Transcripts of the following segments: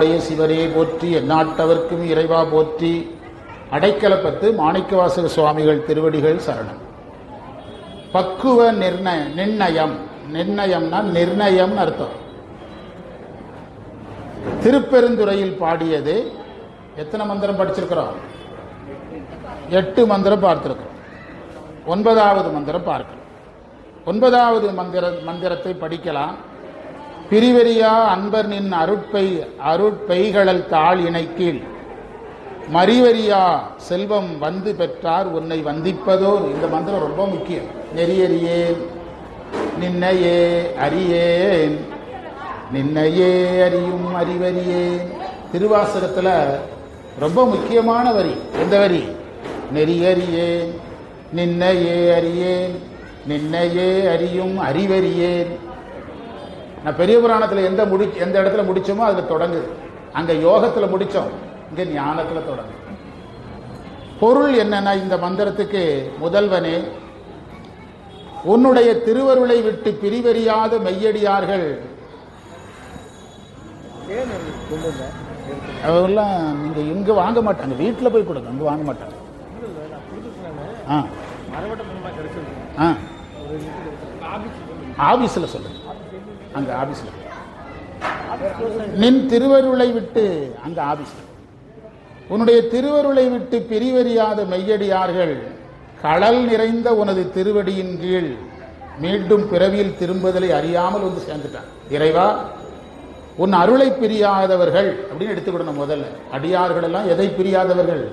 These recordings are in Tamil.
உடைய சிவரே போற்றி எந்நாட்டவர்க்கும் இறைவா போற்றி. அடைக்கலப்பத்து மாணிக்கவாசக சுவாமிகள் திருவடிகள் சரணம். பக்குவ நிர்ணய நிர்ணயம். நிர்ணயம்னா நிர்ணயம் அர்த்தம். திருப்பெருந்துறையில் பாடியது எத்தனை மந்திரம் படிச்சிருக்கிறோம்? எட்டு மந்திரம் பார்த்திருக்கிறோம். ஒன்பதாவது மந்திரம் பார்க்கிறோம் ஒன்பதாவது மந்திர மந்திரத்தை படிக்கலாம். பிரிவெறியா அன்பர் நின் அருட்பை அருட்பைகளல் தாழ் இணைக்கீழ். மறிவெறியா செல்வம் வந்து பெற்றார் உன்னை வந்திப்பதோ இந்த மந்திரம் ரொம்ப முக்கியம். நெறியறியேன் நின்னையே அறியேன் நின்னையே அறியும் அறிவறியேன் திருவாசகத்தில் ரொம்ப முக்கியமான வரி. எந்த வரி? நெறியறியேன் நின்னையே அறியேன் நின்னையே அறியும் அறிவறியேன். நான் பெரிய புராணத்தில் எந்த முடி எந்த இடத்துல முடிச்சோமோ அதில் தொடங்குது. அங்கே யோகத்தில் முடித்தோம் இங்கே ஞானத்தில் தொடங்குது. பொருள் என்னன்னா இந்த மந்திரத்துக்கு முதல்வனே உன்னுடைய திருவருளை விட்டு பிரிவறியாத மெய்யடியார்கள். அவெல்லாம் நீங்க இங்க வாங்க மாட்டாங்க. வீட்டில் போய் கொடுங்க அங்க வாங்க மாட்டாங்க. ஆ. ஆ. ஆபீஸில் சொல்லுங்க அந்த ஆபீஸ்ல. நின் திருவருளை விட்டு அந்த ஆபீஸ்ல. உன்னுடைய திருவருளை விட்டு பிரிவறியாத மெய்யடியார்கள் கடல் நிறைந்த உனது திருவடியின் கீழ் மீண்டும் பிறவியில் திரும்புதலை அறியாமல் வந்து சேர்ந்துட்டான் இறைவா உன் அருளை பிரியாதவர்கள் அப்படின்னு எடுத்துக்கிடணும் முதல்ல. அடியார்கள் எல்லாம் எதை பிரியாதவர்கள்?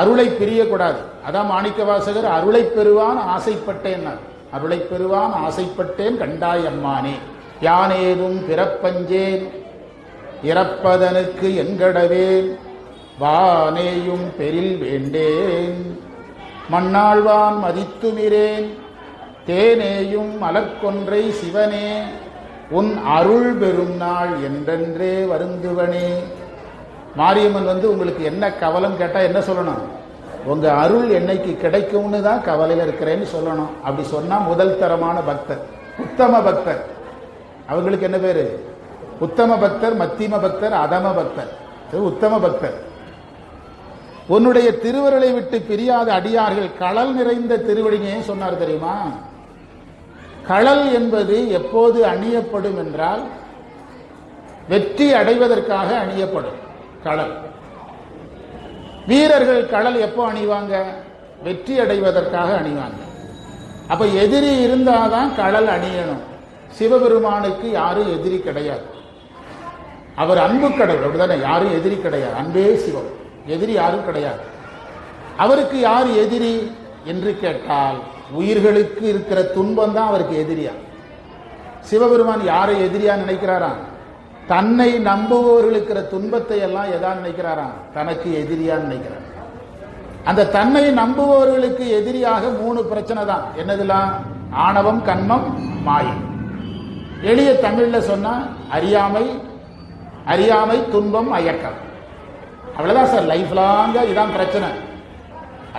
அருளை பிரியக்கூடாது. அதான் மாணிக்க வாசகர் அருளை பெறுவான் ஆசைப்பட்டேன் அருளை பெறுவான் ஆசைப்பட்டேன் கண்டாய் அம்மானே. யானேதும் பிறப்பஞ்சேன் இறப்பதனுக்கு எங்கடவேன்? வானேயும் பெரில் வேண்டேன். மண்ணாழ்வான் மதித்துமிரேன் தேனேயும் மலர்கொன்றை சிவனே. உன் அருள் பெறும் நாள் என்றென்றே வருந்துவனே. மாரியம்மன் வந்து உங்களுக்கு என்ன கவலம் கேட்டால் என்ன சொல்லணும்? உங்க அருள் என்னைக்கு கிடைக்கும்னு தான் கவலையில் இருக்கிறேன்னு சொல்லணும். அப்படி சொன்னால் முதல் தரமான பக்தர் உத்தம பக்தர். அவர்களுக்கு என்ன பேரு? உத்தம பக்தர் மத்தியம பக்தர் அதம பக்தர். உத்தம பக்தர். உன்னுடைய திருவருளை விட்டு பிரியாத அடியார்கள் களல் நிறைந்த திருவடிங்க சொன்னார் தெரியுமா? களல் என்பது எப்போது அணியப்படும் என்றால் வெற்றி அடைவதற்காக அணியப்படும் களல் வீரர்கள் களல் எப்போ அணிவாங்க? வெற்றி அடைவதற்காக அணிவாங்க. அப்ப எதிரி இருந்தாதான் களல் அணியணும். சிவபெருமானுக்கு யாரும் எதிரி கிடையாது. அவர் அன்பு கடவுள் அப்படிதானே? யாரும் எதிரி கிடையாது. அன்பே சிவம். எதிரி யாரும் கிடையாது. அவருக்கு யார் எதிரி என்று கேட்டால் உயிர்களுக்கு இருக்கிற துன்பம் தான் அவருக்கு எதிரியா? சிவபெருமான் யாரை எதிரியா நினைக்கிறாரா? தன்னை நம்புவோர்கள் இருக்கிற துன்பத்தை எல்லாம் எதா நினைக்கிறாராம் தனக்கு எதிரியா நினைக்கிறார். அந்த தன்னை நம்புபவர்களுக்கு எதிரியாக மூணு பிரச்சனை தான் என்னதுலாம் ஆணவம் கண்மம் மாயம் எளிய தமிழ்ல சொன்னா அறியாமை அறியாமை துன்பம் அயக்கம். அவ்வளவுதான் சார் லைஃப் லாங்கா இதான் பிரச்சனை.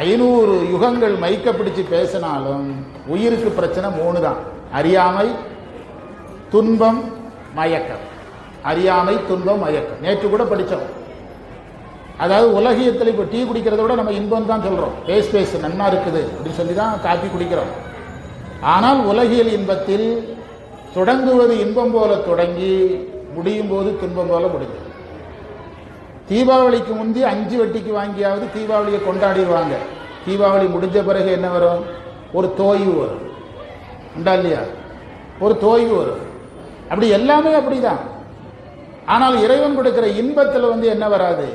ஐநூறு யுகங்கள் மைக்க பிடிச்சு பேசினாலும் உயிருக்கு பிரச்சனை மூணு தான் அறியாமை துன்பம் மயக்கம். அறியாமை துன்பம் மயக்கம். நேற்று கூட படித்தோம் அதாவது உலகியத்தில் இப்போ டீ குடிக்கிறத விட நம்ம இன்பம் தான் சொல்கிறோம் பேஸ் பேஸ் நன்னா இருக்குது. அப்படின்னு சொல்லி தான் காப்பி குடிக்கிறோம். ஆனால் உலகியல் இன்பத்தில் தொடங்குவது இன்பம் போல தொடங்கி முடியும் போது துன்பம் போல முடிஞ்சது தீபாவளிக்கு முந்தி அஞ்சு வட்டிக்கு வாங்கியாவது தீபாவளியை கொண்டாடிடுவாங்க. தீபாவளி முடிஞ்ச பிறகு என்ன வரும்? ஒரு தோய்வு வரும். உண்டா இல்லையா? ஒரு தோய்வு வரும். அப்படி எல்லாமே அப்படிதான். ஆனால் இறைவன் கொடுக்கிற இன்பத்தில் வந்து என்ன வராது?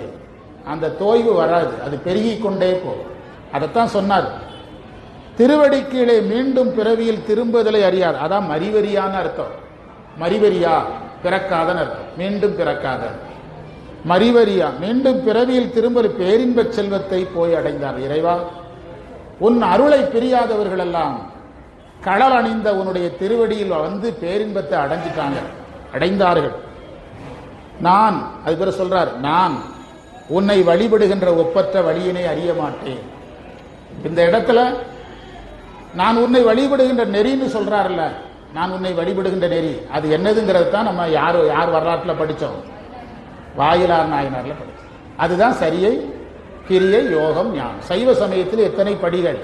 அந்த தோய்வு வராது. அது பெருகி கொண்டே போகும். அதைத்தான் சொன்னார். திருவடிக்கீழே மீண்டும் பிறவியில் திரும்புதலை அறியார். அதான் மறிவரியான அர்த்தம். மறிவரியா பிறக்காதன்னு அர்த்தம். மீண்டும் பிறக்காத மறிவரியா மீண்டும் பிறவியில் திரும்ப பேரின்பச் செல்வத்தை போய் அடைந்தார் இறைவா. உன் அருளை பிரியாதவர்கள் எல்லாம் கடல் அணிந்த உன்னுடைய திருவடியில் வந்து பேரின்பத்தை அடைஞ்சிட்டாங்க. அடைந்தார்கள். நான் அது பேர் சொல்றார் நான் உன்னை வழிபடுகின்ற ஒப்பற்ற வழியினை அறிய மாட்டேன். இந்த இடத்துல நான் உன்னை வழிபடுகின்ற நெறின்னு சொல்றாருல்ல. நான் உன்னை வழிபடுகின்ற நெறி. அது என்னதுங்கிறது தான் நம்ம யார் யார் வரலாற்றில் படித்தோம். வாயிலார் நாயனார்ல படித்தோம். அதுதான் சரியை கிரியை யோகம் ஞானம். சைவ சமயத்தில் எத்தனை படிகள்?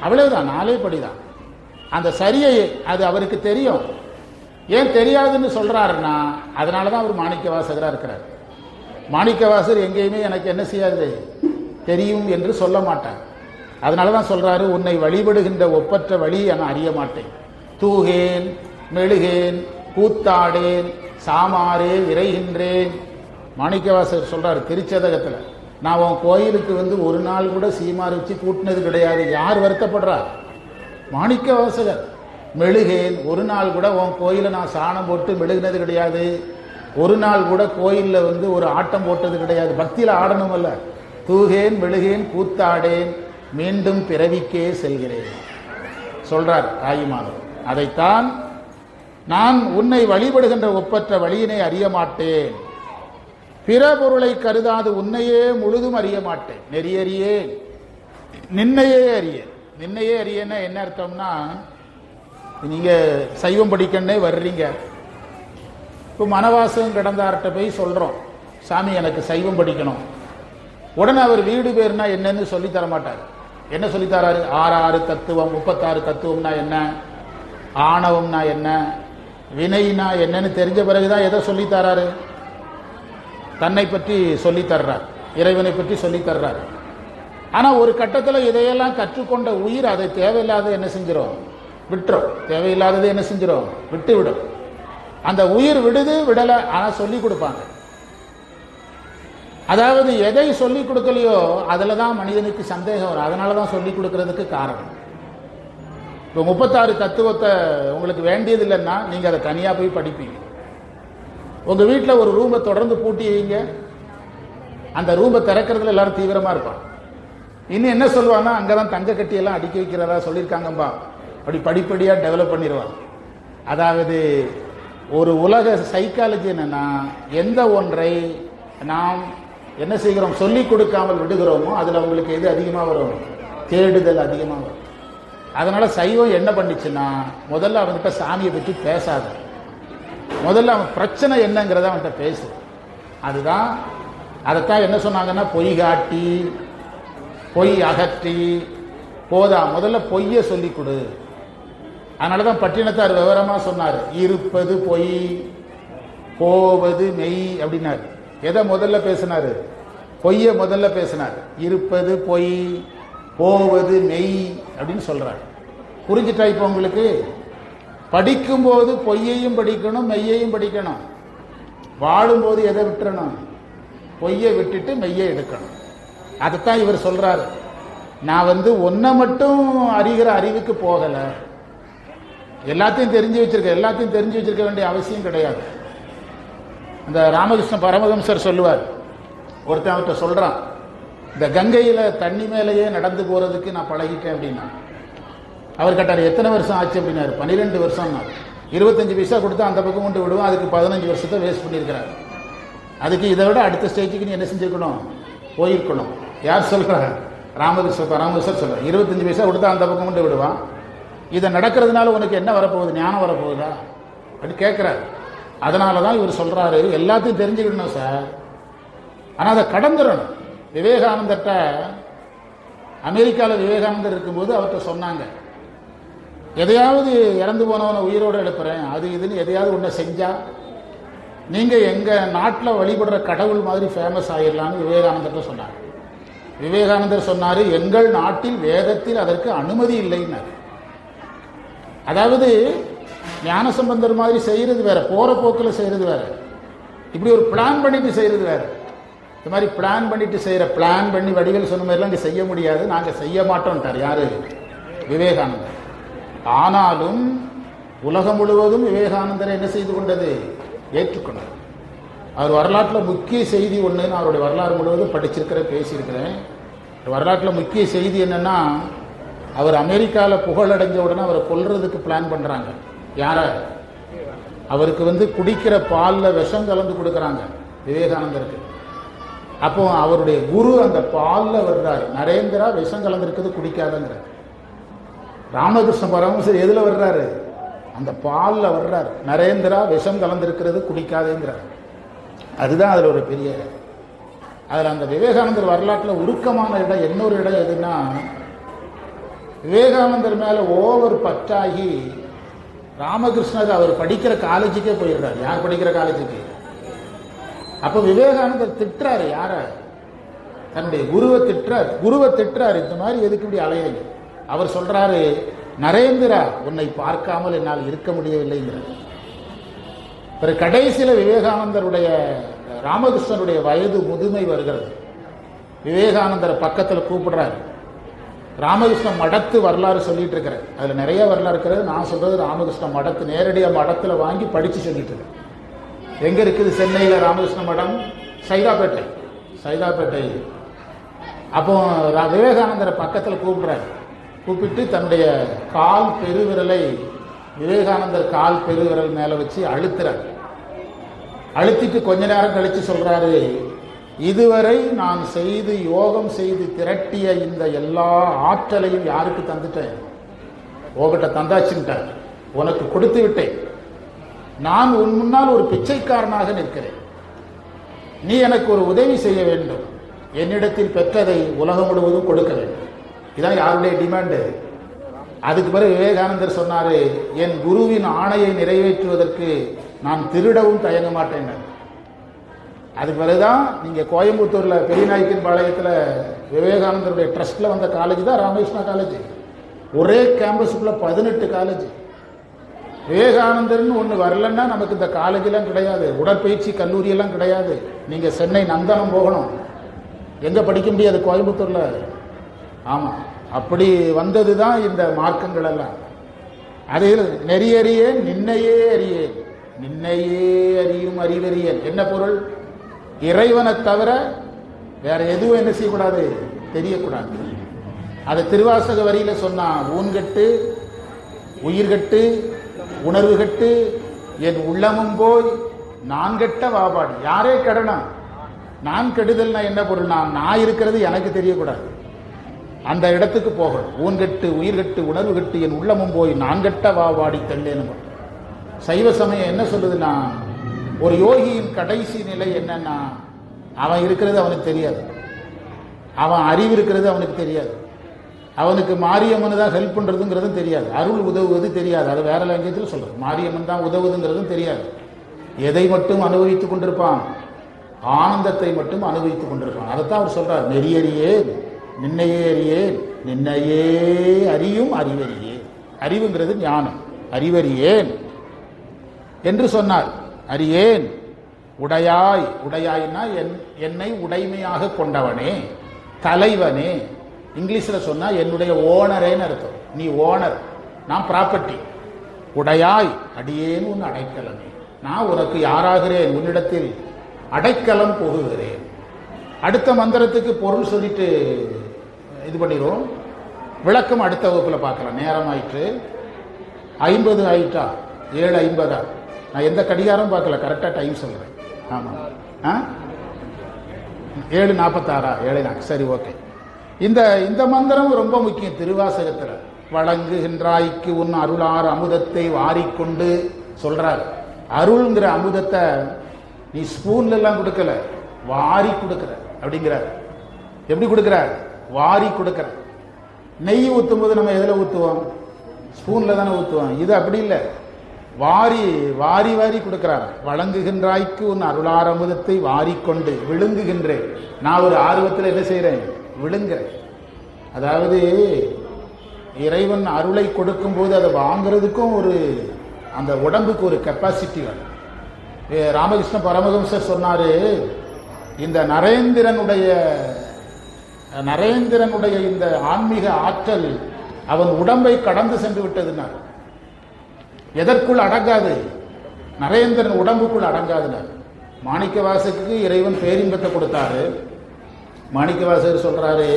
அவ்வளவுதான். நாலே படிதான். அந்த சரியை அது அவருக்கு தெரியும். ஏன் தெரியாதுன்னு சொல்றாருன்னா அதனால தான் அவர் மாணிக்க வாசகராக இருக்கிறார். மாணிக்கவாசர் எங்கேயுமே எனக்கு என்ன செய்யாது? தெரியும் என்று சொல்ல மாட்டார். அதனால தான் சொல்றாரு உன்னை வழிபடுகின்ற ஒப்பற்ற வழி நான் அறிய மாட்டேன். தூகேன் மெழுகேன் கூத்தாடேன் சாமாரே விரைகின்றேன். மாணிக்கவாசர் சொல்றாரு திருச்சதகத்துல நான் உன் கோயிலுக்கு வந்து ஒரு நாள் கூட சீமார் வச்சு கூட்டினது கிடையாது. யார் வருத்தப்படுறார் மாணிக்கவாசகர் மெழுகேன் ஒரு நாள் கூட உன் கோயிலை நான் சாணம் போட்டு மெழுகினது கிடையாது. ஒரு நாள் கூட கோயிலில் வந்து ஒரு ஆட்டம் போட்டது கிடையாது. பக்தியில் ஆடணும் தூகேன் மெழுகேன் கூத்தாடேன் மீண்டும் பிறவிக்கே செல்கிறேன். சொல்றார் தாயுமாதவர் அதைத்தான் நான் உன்னை வழிபடுகின்ற ஒப்பற்ற வழியினை அறிய மாட்டேன். பிற பொருளை கருதாது உன்னையே முழுதும் அறிய மாட்டேன். நெறியறியேன். நின்னையே அறிய நின்னையே அறியன்னா என்ன அர்த்தம்னா நீங்க சைவம் படிக்கன்னே வர்றீங்க. இப்போ மனவாசம் கிடந்தார்கிட்ட போய் சொல்றோம் சாமி எனக்கு சைவம் படிக்கணும். உடனே அவர் வீடு பேர்னா என்னன்னு சொல்லி தர மாட்டார் என்ன சொல்லித்தராரு? ஆறு ஆறு தத்துவம் முப்பத்தாறு தத்துவம்னா என்ன? ஆணவம்னா என்ன? வினைனா என்னன்னு தெரிஞ்ச பிறகுதான் எதை சொல்லித்தராரு? தன்னை பற்றி சொல்லித்தர்றார். இறைவனை பற்றி சொல்லித்தர்றார். ஆனால் ஒரு கட்டத்தில் இதையெல்லாம் கற்றுக்கொண்ட உயிர் அதை தேவையில்லாத என்ன செஞ்சிடும் விட்டுரும். தேவையில்லாதது என்ன செஞ்சிடும் விட்டு விடும் அந்த உயிர் விடுது விடலை ஆனால் சொல்லி கொடுப்பாங்க. அதாவது எதை சொல்லிக் கொடுக்கலையோ அதில் தான் மனிதனுக்கு சந்தேகம் வரும். அதனால தான் சொல்லிக் கொடுக்கறதுக்கு காரணம். இப்போ முப்பத்தாறு தத்துவத்தை உங்களுக்கு வேண்டியது இல்லைன்னா அதை தனியாக போய் படிப்பீங்க. உங்கள் வீட்டில் ஒரு ரூமை தொடர்ந்து பூட்டி வைங்க. அந்த ரூமை திறக்கிறதுல எல்லாரும் தீவிரமாக இருப்பான் இன்னும் என்ன சொல்லுவான்னா அங்கதான் தங்க கட்டியெல்லாம் அடுக்கி வைக்கிறதா சொல்லியிருக்காங்கப்பா. அப்படி படிப்படியாக டெவலப் பண்ணிடுவான் அதாவது ஒரு உலக சைக்காலஜி என்னன்னா எந்த ஒன்றை நாம் என்ன செய்கிறோம்? சொல்லிக் கொடுக்காமல் விடுகிறோமோ அதில் அவங்களுக்கு எது அதிகமாக வரும்? தேடுதல் அதிகமாக வரும். அதனால சைவம் என்ன பண்ணிச்சுன்னா முதல்ல அவன்கிட்ட சாமியை பற்றி பேசாத. முதல்ல அவன் பிரச்சனை என்னங்கிறத அவன்கிட்ட பேசு. அதுதான் அதைத்தான் என்ன சொன்னாங்கன்னா பொய் காட்டி பொய் அகற்றி போதா முதல்ல பொய்யை சொல்லி கொடு. அதனால தான் பட்டினத்தார் விவரமாக சொன்னார். இருப்பது பொய் போவது மெய் அப்படின்னாரு. எதை முதல்ல பேசினாரு? பொய்யை முதல்ல பேசினார். இருப்பது பொய் போவது மெய் அப்படின்னு சொல்றாரு. புரிஞ்சுட்டா இப்போ உங்களுக்கு? படிக்கும்போது பொய்யையும் படிக்கணும் மெய்யையும் படிக்கணும். வாழும்போது எதை விட்டுறணும்? பொய்யை விட்டுட்டு மெய்யை எடுக்கணும். அதைத்தான் இவர் சொல்றாரு. நான் வந்து ஒன்றை மட்டும் அறிகிற அறிவுக்கு போகலை. எல்லாத்தையும் தெரிஞ்சு வச்சிருக்க எல்லாத்தையும் தெரிஞ்சு வச்சிருக்க வேண்டிய அவசியம் கிடையாது. இந்த ராமகிருஷ்ண பரமஹம்சர் சொல்லுவார். ஒருத்தன் அவர்கிட்ட சொல்கிறான் இந்த கங்கையில் தண்ணி மேலேயே நடந்து போகிறதுக்கு நான் பழகிட்டேன் அப்படின்னா. அவர் கேட்டார் எத்தனை வருஷம் ஆச்சு? அப்படின்னாரு. பன்னிரெண்டு வருஷம் இருபத்தஞ்சு பைசா கொடுத்து அந்த பக்கம் கொண்டு விடுவோம் அதுக்கு பதினஞ்சு வருஷத்தை வேஸ்ட் பண்ணியிருக்கிறார். அதுக்கு இதை விட அடுத்த ஸ்டேஜுக்கு நீ என்ன செஞ்சுருக்கணும்? போயிருக்கணும். யார் சொல்றாங்க ராமகிருஷ்ண ராமகிருஷ்ணர் சொல்கிறார் இருபத்தஞ்சு பைசா கொடுத்தா அந்த பக்கம் கொண்டு விடுவான். இதை நடக்கிறதுனால உனக்கு என்ன வரப்போகுது? ஞானம் வரப்போகுதா? அப்படி கேட்குறாரு அதனால தான் இவர் சொல்றாரு எல்லாத்தையும் தெரிஞ்சுக்கணும் சார். ஆனால் அதை கடந்துடணும் விவேகானந்தர்கிட்ட அமெரிக்காவில் விவேகானந்தர் இருக்கும்போது அவர்கிட்ட சொன்னாங்க. எதையாவது இறந்து போனவனை உயிரோடு எழுப்புறேன் அது இதுன்னு எதையாவது ஒன்றை செஞ்சா நீங்கள் எங்கள் நாட்டில் வழிபடுற கடவுள் மாதிரி ஃபேமஸ் ஆகிடலான்னு விவேகானந்தர்கிட்ட சொன்னார். விவேகானந்தர் சொன்னார் எங்கள் நாட்டில் வேதத்தில் அதற்கு அனுமதி இல்லைன்னார். அதாவது ஞானசம்பந்தர் மாதிரி செய்யறது வேற போற போக்கில் செய்யறது வேற. இப்படி ஒரு பிளான் பண்ணிட்டு செய்யறது வேற. இந்த மாதிரி பிளான் பண்ணிட்டு செய்யற பிளான் பண்ணி வடிவேல் சொன்ன மாதிரிலாம் இங்கே செய்ய முடியாது. நாங்கள் செய்ய மாட்டோம்ட்டார். யாரு? விவேகானந்தர். ஆனாலும் உலகம் முழுவதும் விவேகானந்தரை என்ன செய்து கொண்டது? ஏற்றுக்கொண்டது அவர் வரலாற்றில் முக்கிய செய்தி ஒன்று நான் அவருடைய வரலாறு முழுவதும் படிச்சிருக்கிறேன் பேசியிருக்கிறேன். வரலாற்றில் முக்கிய செய்தி என்னன்னா அவர் அமெரிக்காவில் புகழடைஞ்ச உடனே அவரை கொல்றதுக்கு பிளான் பண்ணுறாங்க யார? அவருக்கு வந்து குடிக்கிற பாலில் விஷம் கலந்து கொடுக்குறாங்க. விவேகானந்தருக்கு. அப்போ அவருடைய குரு அந்த பாலில் வர்றாரு. நரேந்திரா விஷம் கலந்துருக்குது குடிக்காதங்கிறார். ராமகிருஷ்ண பரமசர் எதுல வர்றாரு? அந்த பாலில் வர்றார். நரேந்திரா விஷம் கலந்திருக்கிறது குடிக்காதேங்கிறார். அதுதான் அதில் ஒரு பெரிய அதில் அந்த விவேகானந்தர் வரலாற்றில் உருக்கமான இடம் இன்னொரு இடம் எதுன்னா விவேகானந்தர் மேலே ஓவர் பற்றாகி ராமகிருஷ்ணர் அவர் படிக்கிற காலேஜுக்கே போயிடுறாரு. யார் படிக்கிற காலேஜுக்கு? அப்போ விவேகானந்தர் திட்டுறாரு யார? தன்னுடைய குருவை திட்டுறார். குருவை திட்டுறாரு. இந்த மாதிரி எதுக்கு இப்படி அலையிறீங்க? அவர் சொல்றாரு நரேந்திரா உன்னை பார்க்காமல் என்னால் இருக்க முடியவில்லைங்கிறார். பிறகு கடைசியில் விவேகானந்தருடைய ராமகிருஷ்ணனுடைய வயது முதுமை வருகிறது. விவேகானந்தரை பக்கத்தில் கூப்பிடுறாரு. ராமகிருஷ்ண மடத்து வரலாறு சொல்லிட்டு இருக்கிறேன். அதில் நிறைய வரலாறு இருக்கிறது. நான் சொல்றது ராமகிருஷ்ண மடத்து நேரடியாக மடத்தில் வாங்கி படித்து சொல்லிட்டு இருக்கேன். எங்கே இருக்குது சென்னையில் ராமகிருஷ்ண மடம்? சைதாப்பேட்டை. சைதாப்பேட்டை. அப்போ விவேகானந்தரை பக்கத்தில் கூப்பிட்றாரு. கூப்பிட்டு தன்னுடைய கால் பெருவிரலை விவேகானந்தர் கால் பெருவிரல் மேலே வச்சு அழுத்துறாரு. அழுத்திட்டு கொஞ்ச நேரம் கழித்து சொல்கிறாரு இதுவரை நான் செய்து யோகம் செய்து திரட்டிய இந்த எல்லா ஆற்றலையும் யாருக்கு தந்துட்டேன்? உங்ககிட்ட தந்தாச்சுட்டார் உனக்கு கொடுத்து விட்டேன். நான் உன் முன்னால் ஒரு பிச்சைக்காரனாக நிற்கிறேன். நீ எனக்கு ஒரு உதவி செய்ய வேண்டும். என்னிடத்தில் பெற்றதை உலகம் முழுவதும் கொடுக்க வேண்டும். இதான் யாருடைய டிமாண்டு? அதுக்கு பிறகு விவேகானந்தர் சொன்னாரு என் குருவின் ஆணையை நிறைவேற்றுவதற்கு நான் திருடவும் தயங்க மாட்டேன் அதுக்கு பிறகுதான் நீங்கள் கோயம்புத்தூரில் பெரியநாயக்கன் பாளையத்தில் விவேகானந்தருடைய ட்ரஸ்ட்டில் வந்த காலேஜ் தான் ராமகிருஷ்ணா காலேஜ் ஒரே கேம்பஸுக்குள்ள பதினெட்டு காலேஜ் விவேகானந்தர்னு ஒன்று வரலன்னா நமக்கு இந்த காலேஜெல்லாம் கிடையாது. உடற்பயிற்சி கல்லூரியெல்லாம் கிடையாது. நீங்கள் சென்னை நந்தனம் போகணும். எங்கே படிக்க முடியாது கோயம்புத்தூரில்? ஆமாம் அப்படி வந்தது தான் இந்த மார்க்கங்கள் எல்லாம். அதில் நெறியறியேன் நின்னையே அறியேன். நின்னையே அறியும் அறிவறியேன். என்ன பொருள்? இறைவனை தவிர வேற எதுவும் என்ன செய்யக்கூடாது? தெரியக்கூடாது. அதை திருவாசக வரியில சொன்னா ஊன்கட்டு உயிர்கட்டு உணர்வு கட்டு என் உள்ளமும் போய் நான் கெட்ட வாபாடு. யாரே கெடணும். நான் கெடுதல்னா என்ன பொருள் நான் நான் இருக்கிறது எனக்கு தெரியக்கூடாது. அந்த இடத்துக்கு போகணும். ஊன்கட்டு உயிர்கட்டு உணர்வு கட்டு என் உள்ளமும் போய் நான் கெட்ட வாபாடி தள்ளேன்னு சைவ சமயம் என்ன சொல்லுதுன்னா ஒரு யோகியின் கடைசி நிலை என்னன்னா அவன் இருக்கிறது அவனுக்கு தெரியாது. அவன் அறிவு இருக்கிறது அவனுக்கு தெரியாது. அவனுக்கு மாரியம்மன் தான் ஹெல்ப் பண்ணுறதுங்கிறதும் தெரியாது. அருள் உதவுவது தெரியாது. அது வேற லாங்குவேஜில் சொல்றது. மாரியம்மன் தான் உதவுதுங்கிறதும் தெரியாது. எதை மட்டும் அனுபவித்துக் கொண்டிருப்பான்? ஆனந்தத்தை மட்டும் அனுபவித்துக் கொண்டிருப்பான். அதைத்தான் அவர் சொல்றார். நெறியறியே நின்னையே அறியேன் நின்னையே அறியும் அறிவறியே அறிவுங்கிறது ஞானம். அறிவறியேன் என்று சொன்னார். அறியேன். உடையாய். உடையாய்னா என் என்னை உடைமையாக கொண்டவனே தலைவனே. இங்கிலீஷில் சொன்னால் என்னுடைய ஓனரேன்னு அர்த்தம். நீ ஓனர் நான் ப்ராப்பர்ட்டி உடையாய். அடியேன் உன் அடைக்கலமே. நான் உனக்கு யாராகிறேன்? உன்னிடத்தில் அடைக்கலம் போகுகிறேன். அடுத்த மந்திரத்துக்கு பொருள் சொல்லிட்டு இது பண்ணிடுவோம். விளக்கம் அடுத்த வகுப்பில் பார்க்கலாம். நேரம் ஆயிற்று. ஐம்பது ஆயிட்டா? ஏழு ஐம்பதா? நான் எந்த கடிகாரம் பார்க்கல கரெக்டாக டைம் சொல்கிறேன் ஆமாம் ஆ? ஏழு நாற்பத்தாறா ஏழு நாள். சரி ஓகே இந்த இந்த மந்திரம் ரொம்ப முக்கியம். திருவாசகத்தில் வழங்குகின்றாய்க்கு உன் அருளார் அமுதத்தை வாரிக்கொண்டு சொல்கிறார் அருள்ங்கிற அமுதத்தை நீ ஸ்பூன்லாம் கொடுக்கல வாரி கொடுக்குற அப்படிங்கிறார். எப்படி கொடுக்குறார் வாரி கொடுக்குற. நெய் ஊற்றும் போது நம்ம எதில் ஊற்றுவோம் ஸ்பூன்ல தானே ஊற்றுவோம் இது அப்படி இல்லை. வாரி வாரி வாரி கொடுக்கிறார். வழங்குகின்றாய்க்கு உன் அருளார் அமுதத்தை வாரிக்கொண்டு விழுங்குகின்றேன். நான் ஒரு ஆர்வத்தில் என்ன செய்கிறேன் விழுங்குறேன். அதாவது இறைவன் அருளை கொடுக்கும்போது அதை வாங்குறதுக்கும் ஒரு அந்த உடம்புக்கு ஒரு கெப்பாசிட்டி வேணும். ராமகிருஷ்ண பரமஹம்சர் சொன்னாரு இந்த நரேந்திரனுடைய நரேந்திரனுடைய இந்த ஆன்மீக ஆற்றல் அவன் உடம்பை கடந்து சென்று விட்டதுனார் எதற்குள் அடங்காது? நரேந்திரன் உடம்புக்குள் அடங்காதுனார் மாணிக்கவாசகுக்கு இறைவன் பேரின்பத்தை கொடுத்தாரு. மாணிக்கவாசகர் சொல்றாரு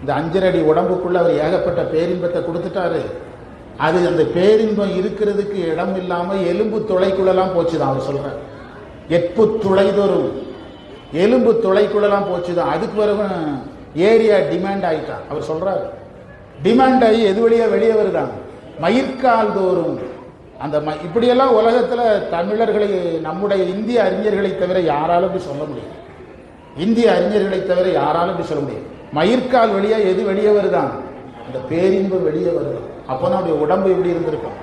இந்த அஞ்சரடி உடம்புக்குள்ள அவர் ஏகப்பட்ட பேரின்பத்தை கொடுத்துட்டாரு. அது அந்த பேரின்பம் இருக்கிறதுக்கு இடம் இல்லாம எலும்பு துளைக்குள்ளெல்லாம் போச்சுதான் அவர் சொல்றார். எட்பு துளைதொரும் எலும்பு துளைக்குள்ளெல்லாம் போச்சுதான். அதுக்கு பிறகு ஏரியா டிமாண்ட் ஆகிட்டான் அவர் சொல்றாரு டிமாண்ட் ஆகி எது வழியா வெளியே வருதான்? மயிர்கால் தோறும் அந்த ம இப்படியெல்லாம் உலகத்தில் தமிழர்களை நம்முடைய இந்திய அறிஞர்களை தவிர யாராலும் இப்படி சொல்ல முடியாது. இந்திய அறிஞர்களை தவிர யாராலும் இப்படி சொல்ல முடியும் மயிர்கால் வழியாக எது வெளியே வருதான்? இந்த பேரின்பு வெளியே வருது அப்போதான் அவருடைய உடம்பு எப்படி இருந்திருக்கும்?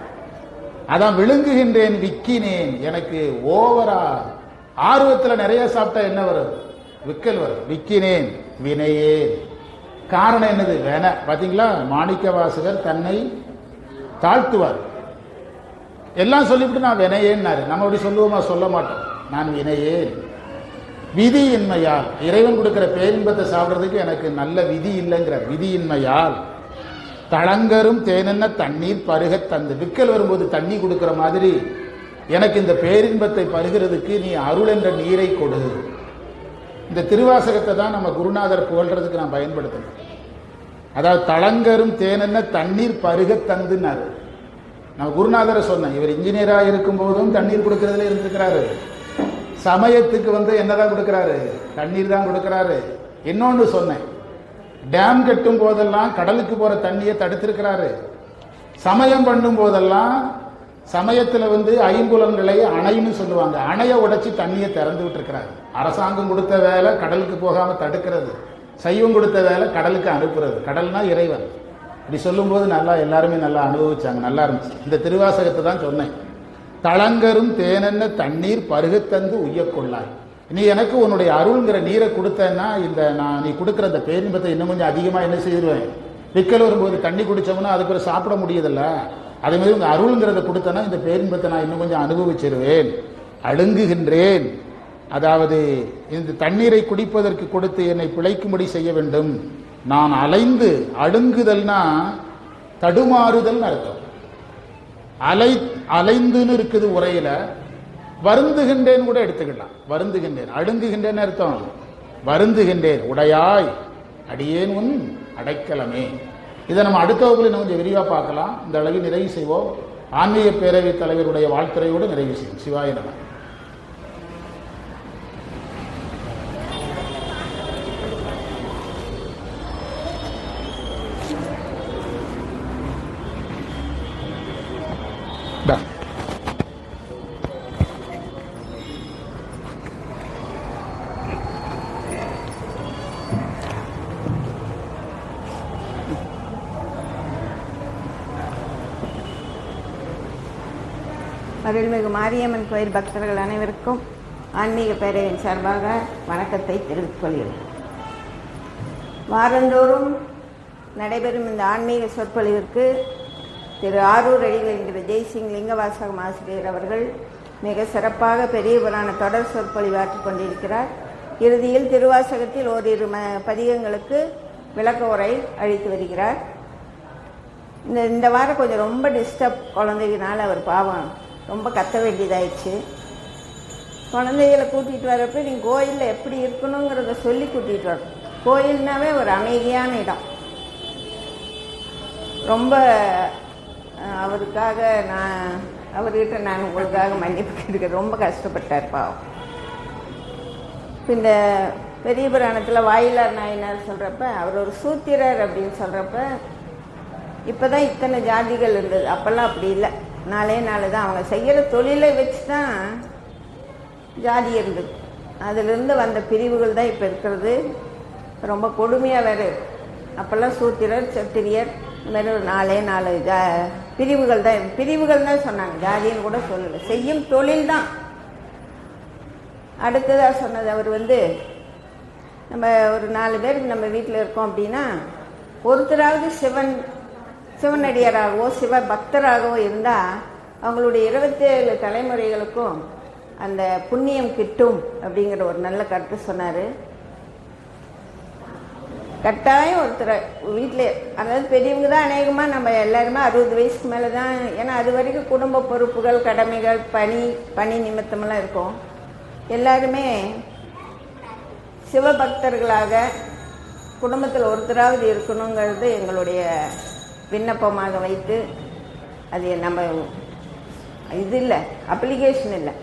அதான் விழுங்குகின்றேன் விக்கினேன் எனக்கு ஓவரா ஆர்வத்தில் நிறைய சாப்பிட்டா என்ன வரும்? விக்கல் வரும். விக்கினேன் வினையேன். காரணம் என்னது? வேண பார்த்தீங்களா மாணிக்க வாசகர் தன்னை தாழ்த்துவார். எல்லாம் சொல்லிவிட்டு நான் வினையேன்னாரு. நம்ம அப்படி சொல்லுவோமா? சொல்ல மாட்டோம். நான் வினையேன். விதியின்மையால் இறைவன் கொடுக்கிற பேரின்பத்தை சாப்பிட்றதுக்கு எனக்கு நல்ல விதி இல்லைங்கிற விதியின்மையால் தளங்கரும் தேனென்ன தண்ணீர் பருக தந்து. விக்கல் வரும்போது தண்ணி கொடுக்குற மாதிரி எனக்கு இந்த பேரின்பத்தை பருகிறதுக்கு நீ அருள் என்ற நீரை கொடு. இந்த திருவாசகத்தை தான் நம்ம குருநாதர் புகழ்றதுக்கு நான் பயன்படுத்தணும் அதாவது தளங்கரும் தேனென்ன தண்ணீர் பருக தந்துன்னாரு. நான் குருநாதரை சொன்னேன். இவர் இன்ஜினியராக இருக்கும் போதும் தண்ணீர் கொடுக்கறதுல இருந்திருக்கிறாரு. சமயத்துக்கு வந்து என்னதான் கொடுக்கறாரு? தண்ணீர் தான் கொடுக்கறாரு. இன்னொன்று சொன்னேன். டேம் கட்டும் போதெல்லாம் கடலுக்கு போற தண்ணியை தடுத்திருக்கிறாரு. சமயம் பண்ணும் போதெல்லாம் சமயத்தில் வந்து ஐம்புலன்களை அணைன்னு சொல்லுவாங்க. அணையை உடைச்சி தண்ணியை திறந்து விட்டுருக்கிறாரு. அரசாங்கம் கொடுத்த வேலை கடலுக்கு போகாமல் தடுக்கிறது. சைவம் கொடுத்த வேலை கடலுக்கு அனுப்புறது. கடல்னா இறைவன். இப்படி சொல்லும்போது நல்லா எல்லாருமே நல்லா அனுபவிச்சாங்க நல்லா இருந்துச்சு. இந்த திருவாசகத்தை தான் சொன்னேன். தளங்கரும் தேனென்ன தண்ணீர் பருகத்தந்து உய்யக்கொள்ளாய். நீ எனக்கு உன்னுடைய அருள்ங்கிற நீரை கொடுத்தேன்னா இந்த நான் நீ கொடுக்குற அந்த பேரின்பத்தை இன்னும் கொஞ்சம் அதிகமாக என்ன செய்திருவேன்? விக்கல் வரும்போது தண்ணி குடித்தோம்னா அதுக்கு பிறகு சாப்பிட முடியதில்ல. அதே மாதிரி அருள்ங்கிறத கொடுத்தேன்னா இந்த பேரின்பத்தை நான் இன்னும் கொஞ்சம் அனுபவிச்சிருவேன். அழுங்குகின்றேன். அதாவது இந்த தண்ணீரை குடிப்பதற்கு கொடுத்து என்னை பிழைக்கும்படி செய்ய வேண்டும். நான் அலைந்து அழுங்குதல்னா தடுமாறுதல்னு அர்த்தம். அலை அலைந்துன்னு இருக்குது உரையில வருந்துகின்றேன் கூட எடுத்துக்கலாம் வருந்துகின்றேன் அழுங்குகின்றேன் அர்த்தம். வருந்துகின்றேன் உடையாய் அடியேன் உன் அடைக்கலமே. இதை நம்ம அடுத்த வகுப்பில் இன்னும் கொஞ்சம் விரிவாக பார்க்கலாம். இந்த அளவில் நிறைவு செய்வோம். ஆன்மீக பேரவைத் தலைவருடைய வாழ்த்துறையோடு நிறைவு செய்யும் சிவாய நம. அருள்மிகு மாரியம்மன் கோயில் பக்தர்கள் அனைவருக்கும் ஆன்மீக பேரவையின் சார்பாக வணக்கத்தை தெரிவித்துக் கொள்கிறேன் வாரந்தோறும் நடைபெறும் இந்த ஆன்மீக சொற்பொழிவிற்கு திரு ஆரூர் அடிகள் விஜய் ஜெய்சிங் லிங்கவாசகம் ஆசிரியர் அவர்கள் மிக சிறப்பாக பெரிய புராண தொடர் சொற்பொழிவாற்றிக் கொண்டிருக்கிறார். இறுதியில் திருவாசகத்தில் ஓரிரு ம பதிகங்களுக்கு விளக்க உரை அளித்து வருகிறார். இந்த இந்த வாரம் கொஞ்சம் ரொம்ப டிஸ்டர்ப் குழந்தைகனால அவர் பாவம். ரொம்ப கத்த வேண்டியதாயிடுச்சு. குழந்தைகளை கூட்டிகிட்டு வரப்ப நீங்கள் கோயிலில் எப்படி இருக்கணுங்கிறத சொல்லி கூட்டிகிட்டு வரணும் கோயில்னாவே ஒரு அமைதியான இடம். ரொம்ப அவருக்காக நான் அவர்கிட்ட நான் உங்களுக்காக மன்னிப்பு கேட்க ரொம்ப கஷ்டப்பட்டார் பாவம். இந்த பெரிய புராணத்தில் வாயிலார் நாயனார் சொல்கிறப்ப அவர் ஒரு சூத்திரர் அப்படின்னு சொல்கிறப்ப இப்போ தான் இத்தனை ஜாதிகள் இருந்தது. அப்போல்லாம் அப்படி இல்லை. நாளே நாள் தான். அவங்க செய்கிற தொழிலை வச்சு தான் ஜாதி இருந்தது. அதிலிருந்து வந்த பிரிவுகள் தான் இப்போ இருக்கிறது. ரொம்ப கொடுமையாக வேறு. அப்போல்லாம் சூத்திரர் சத்திரியர் இந்த மாதிரி ஒரு நாலே நாலு ஜா பிரிவுகள் தான். பிரிவுகள் தான் சொன்னாங்க. ஜாதின்னு கூட சொல்லலை. செய்யும் தொழில் தான். அடுத்ததாக சொன்னது அவர் வந்து நம்ம ஒரு நாலு பேர் நம்ம வீட்டில் இருக்கோம் அப்படின்னா ஒருத்தராவது சிவன் சிவனடியாராகவோ சிவ பக்தராகவோ இருந்தால் அவங்களுடைய இருபத்தேழு தலைமுறைகளுக்கும் அந்த புண்ணியம் கிட்டும் அப்படிங்கிற ஒரு நல்ல கருத்து சொன்னார். கட்டாயம் ஒருத்தர் வீட்டில் அதாவது பெரியவங்க தான் அநேகமாக நம்ம எல்லாருமே அறுபது வயசுக்கு மேலே தான் ஏன்னா அது வரைக்கும் குடும்ப பொறுப்புகள் கடமைகள் பணி பணி நிமித்தமெல்லாம் இருக்கும். எல்லாருமே சிவபக்தர்களாக குடும்பத்தில் ஒருத்தராவது இருக்கணுங்கிறது எங்களுடைய விண்ணப்பமாக வைத்து அது நம்ம இது இல்லை அப்ளிகேஷன் இல்லை.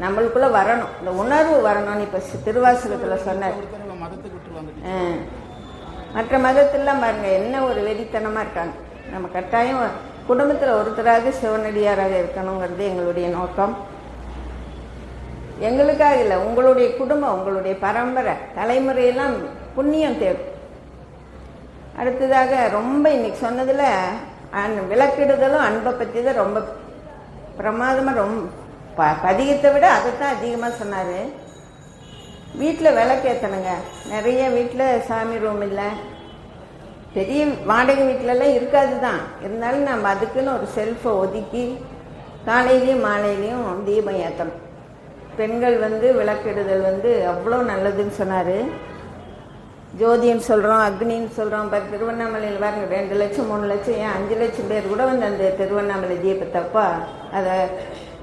நம்மளுக்குள்ள வரணும். இந்த உணர்வு வரணும்னு இப்போ திருவாசகத்தில் சொன்னார். ஆ. மற்ற மதத்திலாம் பாருங்க என்ன ஒரு வெறித்தனமாக இருக்காங்க. நம்ம கட்டாயம் குடும்பத்தில் ஒருத்தராக சிவனடியாராக இருக்கணுங்கிறது எங்களுடைய நோக்கம். எங்களுக்காக இல்லை உங்களுடைய குடும்பம் உங்களுடைய பரம்பரை தலைமுறையெல்லாம் புண்ணியம் தேடும் அடுத்ததாக ரொம்ப இன்னைக்கு சொன்னதில் அன் விளக்கிடுதலும் அன்பை பற்றி தான் ரொம்ப பிரமாதமாக ரொம்ப ப பதிகத்தை விட அதைத்தான் அதிகமாக சொன்னார். வீட்டில் விளக்கேற்றணுங்க நிறைய வீட்டில் சாமி ரூம் இல்லை. பெரிய வாடகை வீட்டிலலாம் இருக்காது தான் இருந்தாலும் நம்ம அதுக்குன்னு ஒரு செல்ஃபை ஒதுக்கி காலையிலையும் மாலையிலையும் தீபம் ஏற்றணும் பெண்கள் வந்து விளக்கிடுதல் வந்து அவ்வளோ நல்லதுன்னு சொன்னார். ஜோதின்னு சொல்கிறோம் அக்னின்னு சொல்கிறோம் இப்போ திருவண்ணாமலையில் பாருங்க ரெண்டு லட்சம் மூணு லட்சம் ஏன் அஞ்சு லட்சம் பேர் கூட வந்து அந்த திருவண்ணாமலை தீபத்தப்போ அதை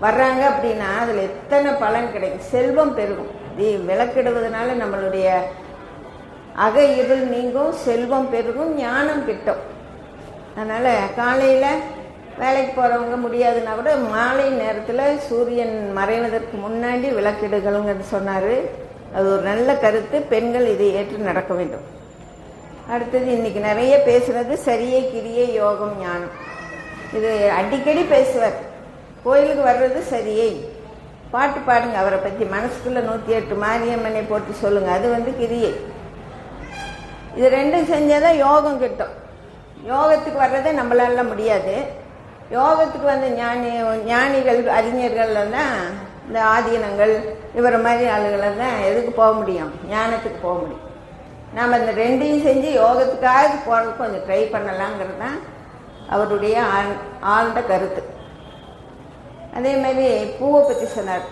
வர்றாங்க அப்படின்னா அதில் எத்தனை பலன் கிடைக்கும்? செல்வம் பெருகும். தீ விளக்கிடுவதனால நம்மளுடைய அக இருள் நீங்கும் செல்வம் பெருகும் ஞானம் கிட்டும். அதனால் காலையில் வேலைக்கு போகிறவங்க முடியாதுன்னா கூட மாலை நேரத்தில் சூரியன் மறைவதற்கு முன்னாடி விளக்கிடுகளுங்கன்னு சொன்னார். அது ஒரு நல்ல கருத்து. பெண்கள் இதை ஏற்று நடக்க வேண்டும். அடுத்தது இன்னைக்கு நிறைய பேசுறது சரியே கிரியே யோகம் ஞானம். இது அடிக்கடி பேசுவார். கோயிலுக்கு வர்றது சரியே. பாட்டு பாடுங்க அவரை பற்றி மனசுக்குள்ளே நூற்றி எட்டு மாரியம்மனை போட்டு சொல்லுங்க. அது வந்து கிரியை. இது ரெண்டும் செஞ்சால் தான் யோகம் கிட்டும். யோகத்துக்கு வர்றதே நம்மளால முடியாது. யோகத்துக்கு வந்த ஞானி ஞானிகள் அறிஞர்கள்லாம் தான் இந்த ஆதீனங்கள் இவரை மாதிரி ஆளுகளை தான் எதுக்கு போக முடியும்? ஞானத்துக்கு போக முடியும். நாம் இந்த ரெண்டையும் செஞ்சு யோகத்துக்காக போகிறதுக்கு கொஞ்சம் ட்ரை பண்ணலாங்கிறது தான் அவருடைய ஆழ் ஆழ்ந்த கருத்து. அதே மாதிரி பூவை பற்றி சொன்னார்.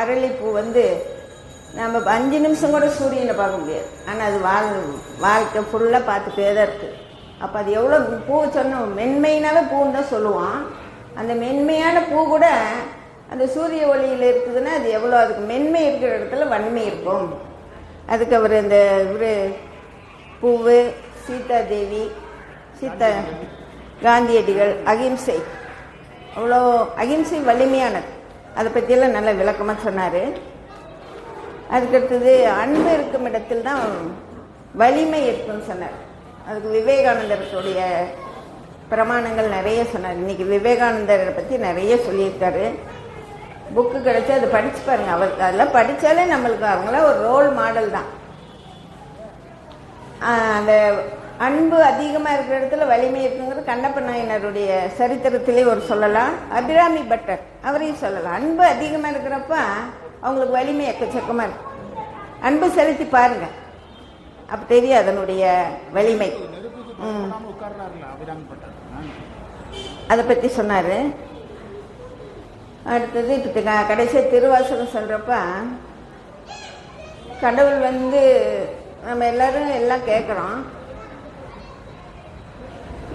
அரளிப்பூ வந்து நம்ம அஞ்சு நிமிஷம் கூட சூரியனை பார்க்க முடியாது. ஆனால் அது வாழ் வாழ்க்கை ஃபுல்லாக பார்த்துட்டே தான் இருக்குது அப்போ அது எவ்வளோ பூ சொன்னோம்? மென்மையினால பூன்னு தான் சொல்லுவான். அந்த மென்மையான பூ கூட அந்த சூரிய ஒளியில் இருக்குதுன்னா அது எவ்வளோ? அதுக்கு மென்மை இருக்கிற இடத்துல வன்மை இருக்கும். அதுக்கு அவர் இந்த இவர் பூவு சீதா தேவி சீதா காந்தியடிகள் அகிம்சை. அவ்வளோ அகிம்சை வலிமையானது. அதை பற்றியெல்லாம் நல்ல விளக்கமாக சொன்னார். அதுக்கடுத்தது அன்பு இருக்கும் இடத்தில் தான் வலிமை இருக்குன்னு சொன்னார். அதுக்கு விவேகானந்தருடைய பிரமாணங்கள் நிறைய சொன்னார். இன்னைக்கு விவேகானந்தரை பற்றி நிறைய சொல்லியிருக்காரு. புக்கு கிடைச்சி அதை படிச்சு பாருங்க. அவர் அதெல்லாம் படித்தாலே நம்மளுக்கு அவங்களாம் ஒரு ரோல் மாடல் தான். அந்த அன்பு அதிகமாக இருக்கிற இடத்துல வலிமை இருக்குங்கிறது கண்ணப்ப நாயனருடைய சரித்திரத்திலே ஒரு சொல்லலாம். அபிராமி பட்டர் அவரையும் சொல்லலாம். அன்பு அதிகமாக இருக்கிறப்ப அவங்களுக்கு வலிமை எக்கச்சக்கமாக இருக்கு. அன்பு செலுத்தி பாருங்க. அப்போ தெரியும் அதனுடைய வலிமை. அதை பற்றி சொன்னார். அடுத்தது இப்போ கடைசியாக திருவாசகம் சொல்கிறப்ப கடவுள் வந்து நம்ம எல்லாரும் எல்லாம் கேட்குறோம்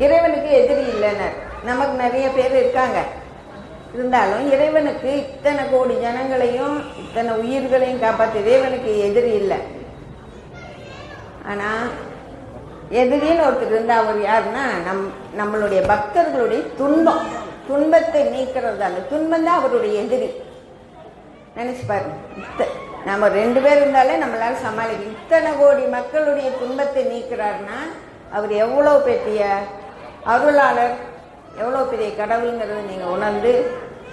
இறைவனுக்கு எதிரி இல்லைனர். நமக்கு நிறைய பேர் இருக்காங்க. இருந்தாலும் இறைவனுக்கு இத்தனை கோடி ஜனங்களையும் இத்தனை உயிர்களையும் காப்பாற்ற இறைவனுக்கு எதிரி இல்லை. ஆனால் எதிரின்னு ஒருத்தர் இருந்தால் அவர் யாருன்னா நம் நம்மளுடைய பக்தர்களுடைய துன்பம். துன்பத்தை நீக்கிறது அந்த துன்பம் தான் அவருடைய எதிரி. நினைச்சு பாருங்க. நம்ம ரெண்டு பேர் இருந்தாலே நம்மளால சமாளிக்க இத்தனை கோடி மக்களுடைய துன்பத்தை நீக்கிறாருன்னா அவர் எவ்வளோ பெரிய அருளாளர் எவ்வளோ பெரிய கடவுளுங்கிறத நீங்கள் உணர்ந்து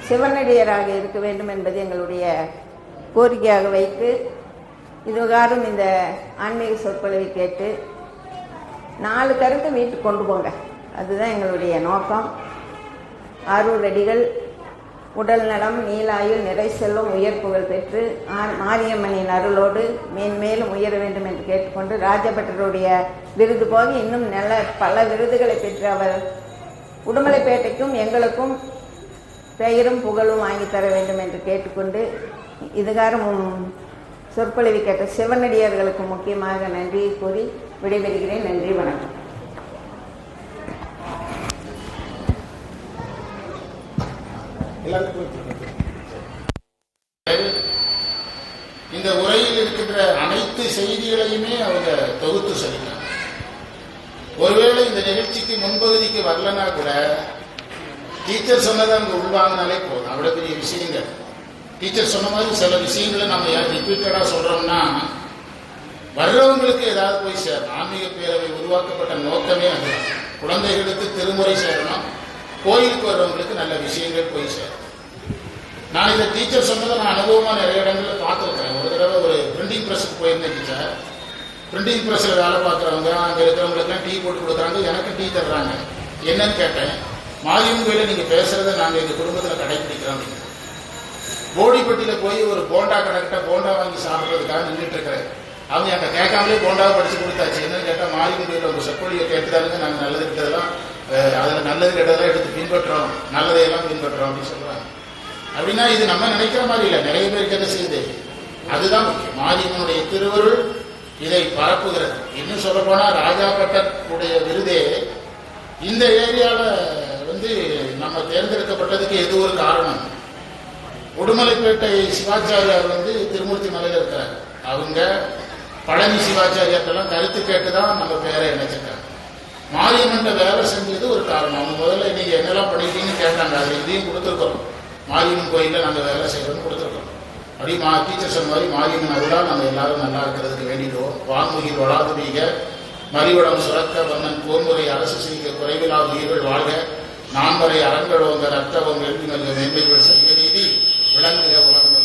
சிவனடியராக இருக்க வேண்டும் என்பது எங்களுடைய கோரிக்கையாக வைத்து இதுகாரும் இந்த ஆன்மீக சொற்பொழிவை கேட்டு நாலு கருத்து வீட்டுக்கு கொண்டு போங்க. அதுதான் எங்களுடைய நோக்கம். ஆரூர் உடல் நலம் நீலாயுள் நிறை செல்லும் உயர் புகழ் பெற்று மாரியம்மனின் அருளோடு மேன்மேலும் உயர வேண்டும் என்று கேட்டுக்கொண்டு ராஜபட்டருடைய விருது போக இன்னும் நல்ல பல விருதுகளை பெற்று அவர் உடுமலைப்பேட்டைக்கும் எங்களுக்கும் பெயரும் புகழும் வாங்கி தர வேண்டும் என்று கேட்டுக்கொண்டு இதுகாரம் சொற்பொழிவு கேட்ட சிவனடியார்களுக்கு முக்கியமாக நன்றியை கூறி விடைபெறுகிறேன். நன்றி வணக்கம். இந்த உரையில் இருக்கின்ற அனைத்து செய்திகளையுமே அவங்க தொகுத்து சொல்லிட்டாங்க. ஒருவேளை இந்த நிகழ்ச்சிக்கு முன்பகுதிக்கு வரலன்னா கூட டீச்சர் சொன்னதை அங்க உள்வாங்கினாலே போதும். அவ்வளவு பெரிய விஷயங்கள் டீச்சர் சொன்ன மாதிரி சில விஷயங்களை நம்ம ரிப்பீட்டடா சொல்றோம்னா வர்றவங்களுக்கு ஏதாவது போய் சேரணும். ஆன்மீக பேரவை உருவாக்கப்பட்ட நோக்கமே அது குழந்தைகளுக்கு திருமுறை சேரணும். கோயிலுக்கு வர்றவங்களுக்கு நல்ல விஷயங்கள் போய் சேரும். நான் இந்த டீச்சர் சொன்னதை நான் அனுபவமா நிறைய இடங்களில் பார்த்துருக்கிறேன். ஒரு தடவை ஒரு பிரிண்டிங் ப்ரெஸ்க்கு போயிருந்தேன் டீச்சர் பிரிண்டிங் ப்ரெஸ்ஸில் வேலை பார்க்குறவங்க அங்கே இருக்கிறவங்களுக்குலாம் டீ போட்டு கொடுக்குறாங்க எனக்கு டீ தர்றாங்க. என்னன்னு கேட்டேன். மாரியம் கோயில நீங்கள் பேசுறதை நாங்கள் எங்கள் குடும்பத்தில் கடைபிடிக்கிறோம். அப்படின்னு போடிப்பட்டியில் போய் ஒரு போண்டா கடைக்கிட்ட போண்டா வாங்கி சாப்பிட்றதுக்காக நின்றுட்டு இருக்கிறேன். அவங்க அங்கே கேட்காமலே போண்டாவை படிச்சு கொடுத்தாச்சு. என்னன்னு கேட்டால் மாரியம் கோயில் உங்கள் சொற்பொழியை கேட்டுதானுங்க நாங்கள் நல்லது கிட்டதெல்லாம் அதில் நல்லது கெட்டதெல்லாம் எடுத்து பின்பற்றுறோம் நல்லதையெல்லாம் பின்பற்றோம் அப்படின்னு சொல்கிறாங்க அப்படின்னா இது நம்ம நினைக்கிற மாதிரி இல்லை. நிறைய பேருக்கு என்ன செய்யுது? அதுதான் முக்கியம். மாரியம்மனுடைய திருவருள் இதை பரப்புகிறது. இன்னும் சொல்ல ராஜா பட்டருடைய விருதே இந்த ஏரியாவில் வந்து நம்ம தேர்ந்தெடுக்கப்பட்டதுக்கு எது ஒரு காரணம்? உடுமலைப்பேட்டை சிவாச்சாரியார் வந்து திருமூர்த்தி மலையில் இருக்கிறார். அவங்க பழனி சிவாச்சாரியார்ட்டெல்லாம் கருத்து கேட்டு தான் நம்ம பேரை நினைச்சிருக்காங்க மாரியம்மன்ட்ட வேலை செஞ்சது ஒரு காரணம். அவங்க முதல்ல நீங்க என்னெல்லாம் பண்ணிட்டீங்கன்னு கேட்டாங்க. அது இதையும் கொடுத்துருக்கோம். மாரியம்மன் கோயிலில் நாங்கள் வேலை செய்யறோம்னு கொடுத்துருக்கோம். அப்படி மா டீச்சர் சொன்ன மாதிரி மாரியம்மன் அருளா நம்ம எல்லாரும் நல்லா இருக்கிறதுக்கு வேண்டிடுவோம் வான்முகில் வளாதுபீக மறிவடம் சுரக்க வண்ணன் போர்முறை அரசு செய்க குறைவிலா உயிர்கள் வாழ்க நான்வரை அரங்கடோங்க ரத்தவம் எழுதி நல்ல மேன்மைகள் செய்ய நீதி விளங்குக உலகம்